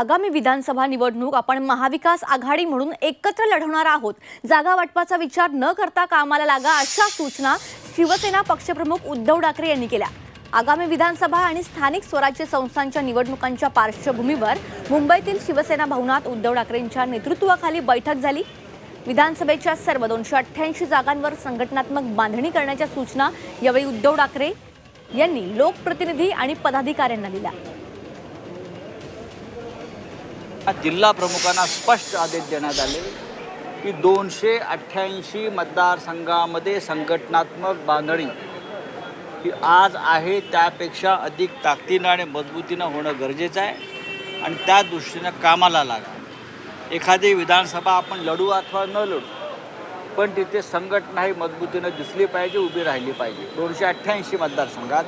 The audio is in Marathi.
आगामी विधानसभा निवडणूक आपण महाविकास आघाडी म्हणून एकत्र लढवणार आहोत. जागा वाटपाचा विचार न करता कामाला लागा अशा सूचना शिवसेना पक्षप्रमुख उद्धव ठाकरे यांनी केल्या. आगामी विधानसभा आणि स्थानिक स्वराज्य संस्थांच्या निवडणुकांच्या पार्श्वभूमीवर मुंबईतील शिवसेना भवनात उद्धव ठाकरेंच्या नेतृत्वाखाली बैठक झाली. विधानसभेच्या सर्व दोनशे अठ्ठ्याऐंशी जागांवर संघटनात्मक बांधणी करण्याच्या सूचना यावेळी उद्धव ठाकरे यांनी लोकप्रतिनिधी आणि पदाधिकाऱ्यांना दिल्या. जिल्हा प्रमुखांना स्पष्ट आदेश देण्यात आले की दोनशे अठ्ठ्याऐंशी मतदारसंघामध्ये संघटनात्मक बांधणी ही आज आहे. त्यापेक्षा अधिक ताकदीनं आणि मजबूतीनं होणं गरजेचं आहे आणि त्या दृष्टीनं कामाला लागा. एखादी विधानसभा आपण लढू अथवा न लढू पण तिथे संघटना ही मजबूतीनं दिसली पाहिजे उभी राहिली पाहिजे. दोनशे अठ्ठ्याऐंशी मतदारसंघात